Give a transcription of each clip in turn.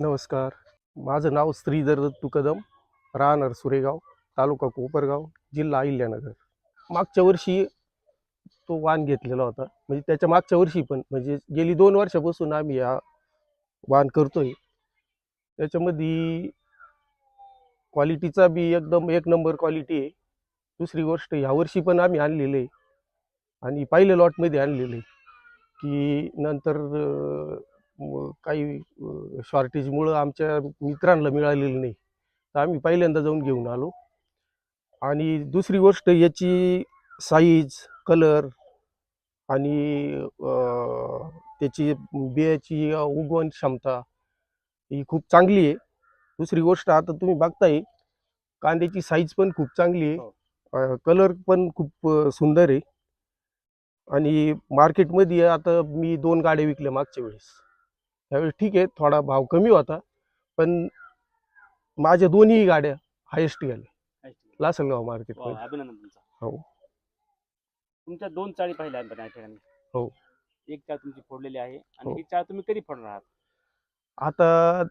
नमस्कार. माझं नाव श्रीधर दत्तू कदम राहणार सुरेगाव तालुका कोपरगाव जिल्हा अहिल्यानगर. मागच्या वर्षी तो वाण घेतलेला होता. म्हणजे त्याच्या मागच्या वर्षी पण म्हणजे गेली दोन वर्षापासून आम्ही हा वाण करतोय. त्याच्यामध्ये क्वालिटीचा बी एकदम एक नंबर क्वालिटी आहे. दुसरी गोष्ट ह्या वर्षी पण आम्ही आणलेलं आहे. आणि पहिल्या लॉटमध्ये आणलेलं आहे. की नंतर काही शॉर्टेजमुळं आमच्या मित्रांना मिळालेलं नाही. तर आम्ही पहिल्यांदा जाऊन घेऊन आलो. आणि दुसरी गोष्ट याची साईज कलर आणि त्याची बियाची उगवण क्षमता ही खूप चांगली आहे. दुसरी गोष्ट आता तुम्ही बघताय कांद्याची साईज पण खूप चांगली आहे. कलर पण खूप सुंदर आहे. आणि मार्केटमध्ये आता मी दोन गाड्या विकल्या मागच्या वेळेस. त्यावेळेस ठीक आहे थोडा भाव कमी होता पण माझ्या दोन्ही गाड्या हायेस्ट गेल्या. लासलगाव अभिनंदन तुमचं. हो. तुमच्या दोन चाळी पाहिल्या आहेत पण या ठिकाणी. हो. एक चाळ तुमची फोडलेली आहे आणि हो. ही चाळ तुम्ही कधी फोडणार आहात? आता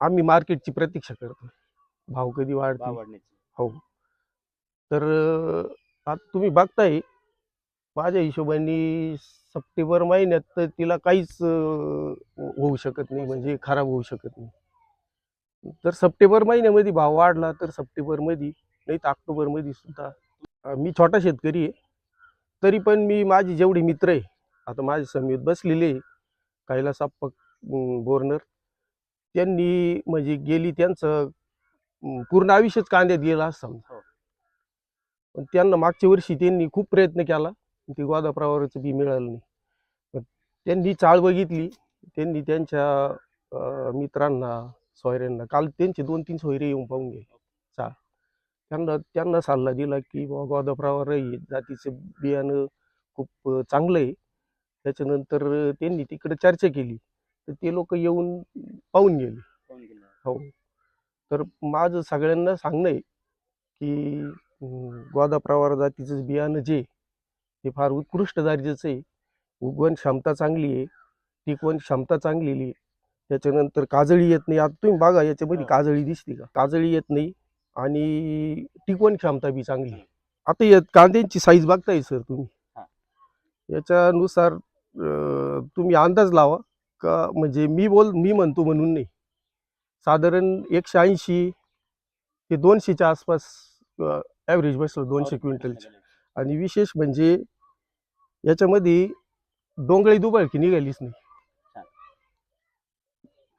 आम्ही मार्केटची प्रतीक्षा करतो भाव कधी भाव वाढतो वाढण्याची तर अं, आता तुम्ही बघताय माझ्या हिशोबाने सप्टेंबर महिन्यात तर तिला काहीच होऊ शकत नाही म्हणजे खराब होऊ शकत नाही. तर सप्टेंबर महिन्यामध्ये भाव वाढला तर सप्टेंबरमध्ये नाही तर ऑक्टोबरमध्ये सुद्धा. मी छोटा शेतकरी आहे तरी पण मी माझे जेवढे मित्र आहे आता माझे समीत बसलेले कैलास अप्पा अं, बोरनर त्यांनी म्हणजे गेली त्यांचं पूर्ण आयुष्यच कांद्यात गेलं असं समजा. हो. पण त्यांना मागच्या वर्षी त्यांनी खूप प्रयत्न केला ते गोदा प्रवाराचं बी मिळालं नाही. त्यांनी चाळ बघितली त्यांनी त्यांच्या मित्रांना सोयऱ्यांना काल त्यांचे दोन तीन सोयरे येऊन पाहून गेले. चाळ. त्यांना त्यांना सल्ला दिला की बाबा गोदा प्रवार हे जातीचं बियाणं खूप चांगलं आहे. त्याच्यानंतर त्यांनी तिकडे चर्चा केली. तर ते लोक येऊन पाहून गेले. हो. तर माझं सगळ्यांना सांगणं आहे की अं, गोदा प्रवार जातीचं बियाणं जे ते फार उत्कृष्ट दर्जाचं आहे. उगवण क्षमता चांगली आहे. टिकवण क्षमता चांगलेली आहे. त्याच्यानंतर काजळी येत नाही. आता तुम्ही बघा याच्यामध्ये हा. काजळी दिसते का? काजळी येत नाही आणि टिकवण क्षमता बी चांगली आहे. आता या कांद्यांची साईज बघताय सर तुम्ही? हा. याच्यानुसार तुम्ही अंदाज लावा. का म्हणजे मी बोल मी म्हणतो म्हणून नाही. साधारण एकशे ऐंशी ते दोनशेच्या आसपास ॲव्हरेज बसलं दोनशे क्विंटलचे. आणि विशेष म्हणजे याच्यामध्ये डोंगळी दुबळकी निघालीच नाही.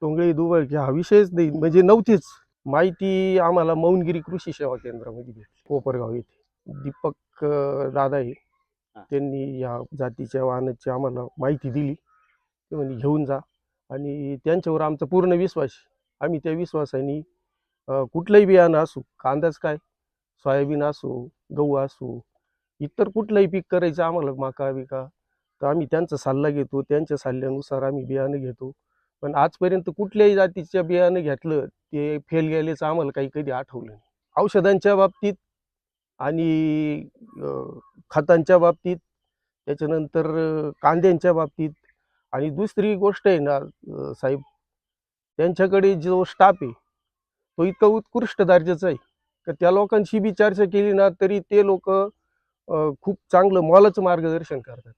डोंगळी दुबळकी हा विषयच नाही म्हणजे नव्हतीच माहिती आम्हाला मौनगिरी कृषी सेवा केंद्रामध्ये भेटली कोपरगाव येथे दीपक दादा आहे हा. त्यांनी या जातीच्या वाहनाची आम्हाला माहिती दिली ते म्हणे घेऊन जा आणि त्यांच्यावर आमचा पूर्ण विश्वास. आम्ही त्या विश्वासाने कुठलंही बियाणं असू कांदाच काय सोयाबीन असो गहू असो इतर कुठलंही पीक करायचं आम्हाला मका बिका. तर आम्ही त्यांचा सल्ला घेतो त्यांच्या सल्ल्यानुसार आम्ही बियाणं घेतो. पण आजपर्यंत कुठल्याही जातीच्या बियाणं घेतलं ते फेल गेल्याचं आम्हाला काही कधी आठवलं नाही. औषधांच्या बाबतीत आणि खतांच्या बाबतीत त्याच्यानंतर कांद्यांच्या बाबतीत आणि दुसरी गोष्ट आहे ना साहेब त्यांच्याकडे जो स्टाफ आहे तो इतका उत्कृष्ट दर्जाचा आहे. का त्या लोकांशी बी चर्चा केली ना तरी ते लोक खूप चांगलं मॉलाचं मार्गदर्शन करतात.